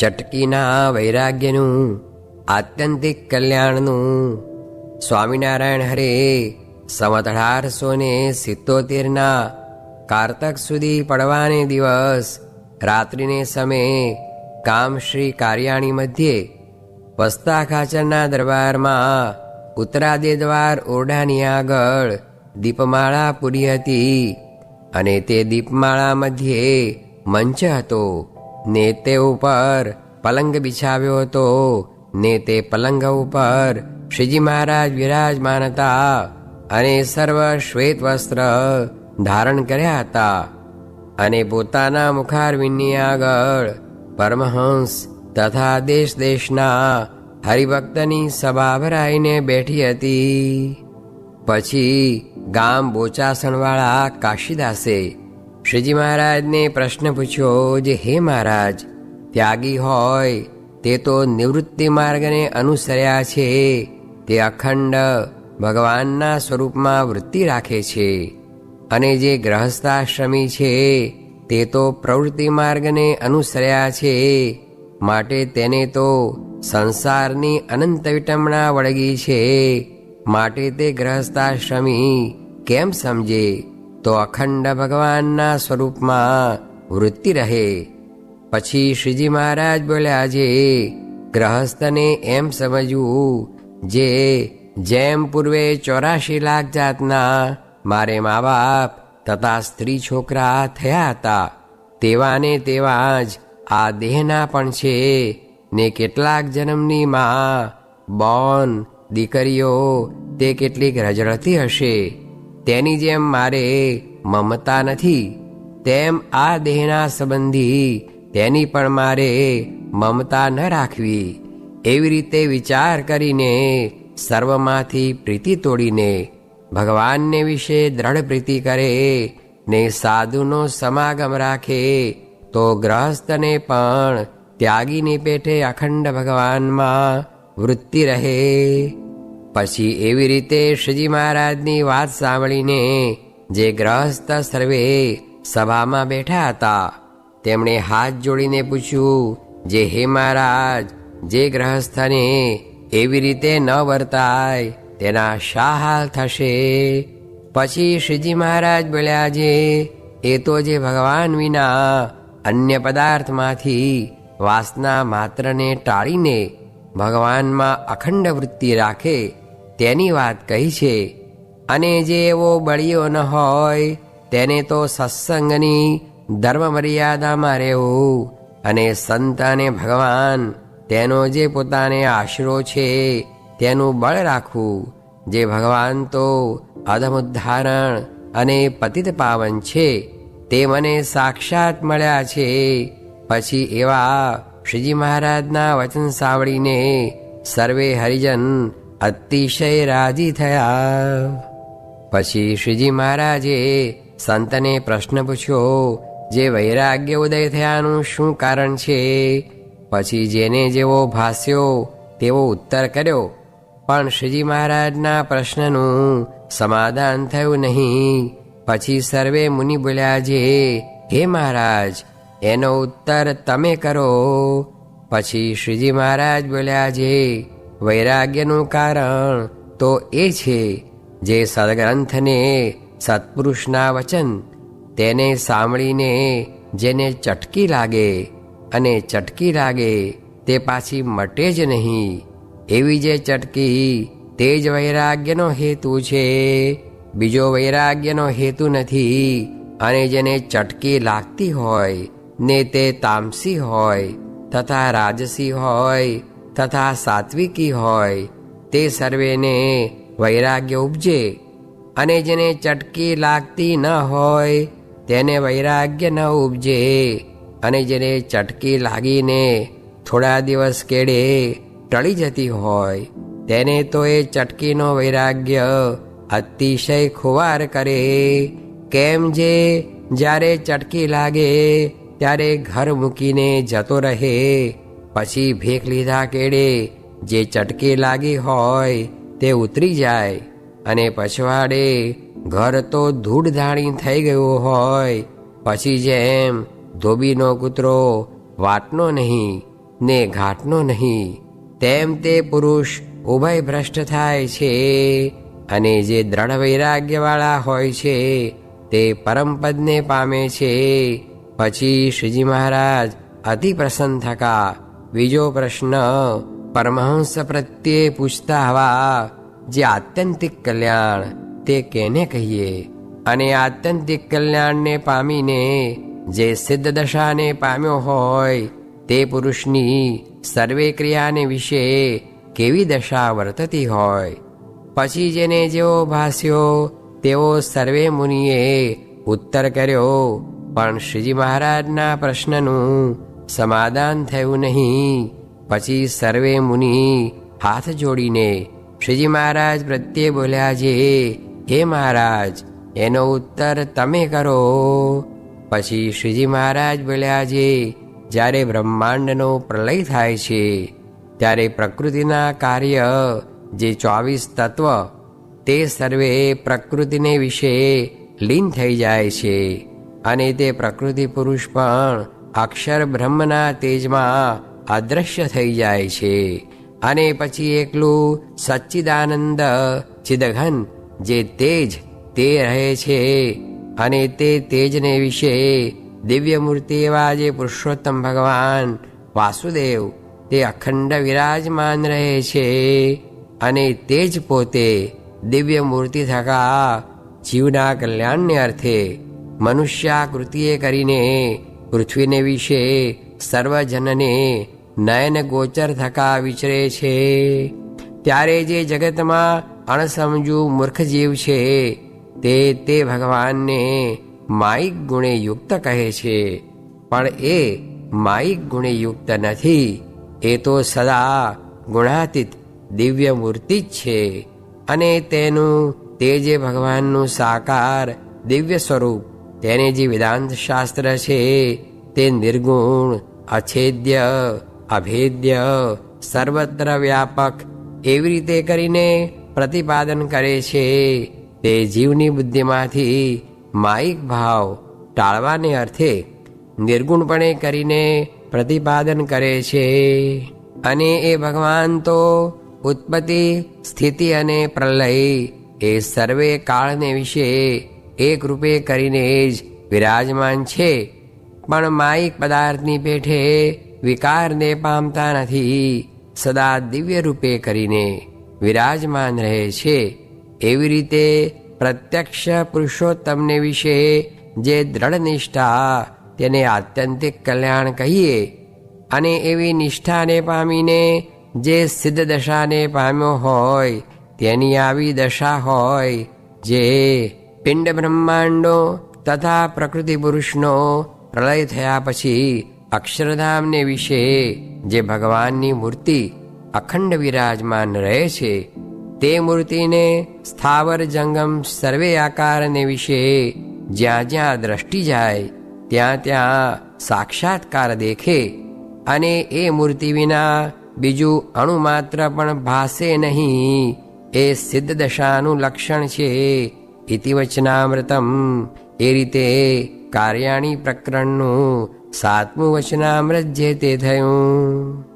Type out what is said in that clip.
ચટકીના વૈરાગ્યનું, આત્યંતિક કલ્યાણનું. સ્વામિનારાયણ હરે સમત અઢારસો ને સિત્તોતેરના કારતક સુધી પડવાને દિવસ, રાત્રિને સમયે કામશ્રી કાર્યાણી મધ્યે વસ્તા ખાચરના દરબારમાં ઉત્તરાદે દ્વાર ઓરડાની આગળ દીપમાળા પૂરી હતી અને તે દીપમાળા મધ્યે મંચ હતો. ને તે ઉપર પલંગ બિછાવ્યો હતો. ને તે પલંગ ઉપર શ્રીજી મહારાજ વિરાજમાન હતા અને સર્વ શ્વેત વસ્ત્ર ધારણ કર્યા હતા અને પોતાના મુખારવિંદની આગળ પરમહંસ તથા દેશ દેશના હરિભક્તની સભા ભરાઈને બેઠી હતી. પછી ગામ બોચાસણવાળા કાશીદાસે શ્રીજી મહારાજને પ્રશ્ન પૂછ્યો, જે હે મહારાજ, ત્યાગી હોય તે તો નિવૃત્તિ માર્ગને અનુસર્યા છે. તે અખંડ ભગવાનના સ્વરૂપમાં વૃત્તિ રાખે છે. અને જે ગ્રહસ્થાશ્રમી છે, તે તો પ્રવૃત્તિ માર્ગને અનુસર્યા છે. માટે તેને તો સંસારની અનંત વિટમણા વળગી છે. માટે તે ગ્રહસ્થાશ્રમી કેમ સમજે? તો અખંડ ભગવાનના સ્વરૂપમાં વૃત્તિ રહે. પછી શ્રીજી મહારાજ બોલ્યા, આજે ગ્રહસ્થને એમ સમજવું જે જેમ પૂર્વે ચોરાશી લાખ જાતના મારે મા બાપ તથા સ્ત્રી છોકરા થયા હતા, તેવાને તેવા જ આ દેહના પણ છે ને કેટલાક જન્મની માં, બોન, દીકરીઓ, તે કેટલીક રજળતી હશે. તેની જેમ મારે મમતા નથી, તેમ આ દેહના સંબંધી તેની પણ મારે મમતા ન રાખવી. એવી રીતે વિચાર કરીને સર્વમાંથી પ્રીતિ તોડીને ભગવાનને વિશે દ્રઢ પ્રીતિ કરે ને સાધુનો સમાગમ રાખે, તો ગ્રહસ્થને પણ ત્યાગીની પેઠે અખંડ ભગવાનમાં વૃત્તિ રહે. પછી એવી રીતે શ્રીજી મહારાજની વાત સાંભળીને જે ગ્રહસ્થ સર્વે સભામાં બેઠા હતા, તેમણે હાથ જોડીને પૂછ્યું, જે હે મહારાજ, જે ગ્રહસ્થને એવી રીતે ન વર્તાય, તેના શા હાલ થશે? પછી શ્રીજી મહારાજ બોલ્યા, જે, એ તો જે ભગવાન વિના અન્ય પદાર્થમાંથી વાસના માત્રને ટાળીને ભગવાનમાં અખંડ વૃત્તિ રાખે તેની વાત કહી છે, અને જે એવો બળિયો ન હોય, તેને તો સત્સંગની ધર્મ મર્યાદામાં રહેવું, અને સંત અને ભગવાન, તેનો જે પોતાને આશરો છે, તેનું બળ રાખવું, જે ભગવાન તો અધમ ઉદ્ધારણ અને પતિત પાવન છે, તે મને સાક્ષાત મળ્યા છે. પછી એવા શ્રીજી મહારાજના વચન સાંભળીને સર્વે હરિજન અતિશય રાજી થયા પછી શ્રીજી મહારાજે સંતને પ્રશ્ન પૂછ્યો, જે વૈરાગ્ય ઉદય થયાનું શું કારણ છે? પછી જેને જેવો ભાસ્યો, તેવો ઉત્તર કર્યો, પણ શ્રીજી મહારાજના પ્રશ્નનું સમાધાન થયું નહીં. પછી સર્વે મુનિ બોલ્યા, જે, હે મહારાજ, એનો ઉત્તર તમે કરો. પછી શ્રીજી મહારાજ બોલ્યા, જે વૈરાગ્યનું કારણ તો એ છે જે સદગ્રંથને સત્પુરુષના વચન તેને સાંભળીને જેને ચટકી લાગે અને ચટકી લાગે તે પાછી મટે જ નહીં. એવી જે ચટકી તે જ વૈરાગ્યનો હેતુ છે. બીજો વૈરાગ્યનો હેતુ નથી અને જેને ચટકી લાગતી હોય ને તે તામસી હોય તથા રાજસી હોય તથા સાત્વિકી હોય તે સર્વેને વૈરાગ્ય ઉપજે અને જેને ચટકી લાગતી ન હોય તેને વૈરાગ્ય ન ઉપજે અને જેને ચટકી લાગીને થોડા દિવસ કેડે ટળી જતી હોય તેને તો એ ચટકીનો વૈરાગ્ય અતિશય ખુવાર કરે. કેમ જે જ્યારે ચટકી લાગે ત્યારે ઘર મૂકીને જતો રહે પછી ભેખ લીધા કેડે, જે ચટકી લાગી હોય તે ઉતરી જાય અને પછવાડે, ઘર તો ધૂળ ધાણી થઈ ગયું હોય, પછી જેમ ધોબીનો કૂતરો વાટનો નહીં, ને ઘાટનો નહીં, તેમ તે પુરુષ ઉભય ભ્રષ્ટ થાય છે અને જે દ્રઢ વૈરાગ્યવાળા હોય છે તે પરમપદને પામે છે. પછી શ્રીજી મહારાજ અતિ પ્રસન્ન થકા બીજો પ્રશ્ન, પરમહંસ પ્રત્યે પૂછતા હવા જે આત્યંતિક કલ્યાણ, તે કેને કહીએ? અને આત્યંતિક કલ્યાણને પામીને જે સિદ્ધ દશાને પામ્યો હોય, તે પુરુષની સર્વે ક્રિયાને વિશે કેવી દશા વર્તતી હોય? પછી જેને જેવો ભાસ્યો તેવો સર્વે મુનિએ ઉત્તર કર્યો. પણ શ્રીજી મહારાજના પ્રશ્નનું સમાધાન થયું નહીં. પછી સર્વે મુનિ હાથ જોડીને, શ્રીજી મહારાજ, પ્રત્યે બોલ્યા છે, હે મહારાજ, એનો ઉત્તર તમે કરો. પછી શ્રીજી મહારાજ બોલ્યા છે, જ્યારે બ્રહ્માંડનો પ્રલય થાય છે, ત્યારે પ્રકૃતિના કાર્ય જે ચોવીસ તત્વ, તે સર્વે પ્રકૃતિને વિશે લીન થઈ જાય છે. અને તે પ્રકૃતિ પુરુષ પણ અક્ષર બ્રહ્મના તેજમાં અદ્રશ્ય થઈ જાય છે. અને પછી એકલું સચ્ચિદાનંદ ચિદઘન, જે તેજ તે રહે છે. અને તે તેજને વિશે દિવ્ય મૂર્તિ એવા જે પુરુષોત્તમ ભગવાન વાસુદેવ, તે અખંડ વિરાજમાન રહે છે. અને તે જ પોતે દિવ્ય મૂર્તિ થકા જીવના કલ્યાણને અર્થે મનુષ્યાકૃતિએ કરીને પૃથ્વીને વિશે સર્વજનને નયન ગોચર થકા વિચરે છે. ત્યારે જે જગતમાં અણસમજુ મૂર્ખ જીવ છે, તે તે ભગવાનને માઇક ગુણે યુક્ત કહે છે. પણ એ માઇક ગુણે યુક્ત નથી. એ તો સદા ગુણાતીત દિવ્ય મૂર્તિ જ છે. અને તેનું તે જે ભગવાનનું સાકાર દિવ્ય સ્વરૂપ તેને જે વેદાંત શાસ્ત્ર છે, તે નિર્ગુણ, અછેદ્ય, અભેદ્ય, સર્વત્ર વ્યાપક એવી રીતે કરીને પ્રતિપાદન કરે છે. તે જીવની બુદ્ધિમાંથી માયિક ભાવ ટાળવાને અર્થે નિર્ગુણપણે કરીને પ્રતિપાદન કરે છે. અને એ ભગવાન તો ઉત્પત્તિ, સ્થિતિ અને પ્રલય એ સર્વે કાળને વિશે એક રૂપે કરીને જ વિરાજમાન છે. પણ માઇક પદાર્થની પેઠે વિકારને પામતા નથી. સદા દિવ્ય રૂપે કરીને વિરાજમાન રહે છે. એવી રીતે પ્રત્યક્ષ પુરુષોત્તમને વિશે જે દ્રઢ નિષ્ઠા તેને આત્યંતિક કલ્યાણ કહીએ અને એવી નિષ્ઠાને પામીને જે સિદ્ધ દશાને પામ્યો હોય તેની આવી દશા હોય જે પિંડ બ્રહ્માંડો તથા પ્રકૃતિ પુરુષનો પ્રલય થયા પછી અક્ષરધામને વિશે જે ભગવાનની મૂર્તિ અખંડ વિરાજમાન રહે છે, તે મૂર્તિને સ્થાવર જંગમ સર્વે આકારને વિશે જ્યાં જ્યાં દ્રષ્ટિ જાય, ત્યાં ત્યાં સાક્ષાત્કાર દેખે અને એ મૂર્તિ વિના બીજું અણુ માત્ર પણ ભાસે નહીં, એ સિદ્ધ દશાનું લક્ષણ છે. ઇતિ વચનામૃતમ એ રીતે કાર્યાણી પ્રકરણનું સાતમું વચનામૃત જે તે થયું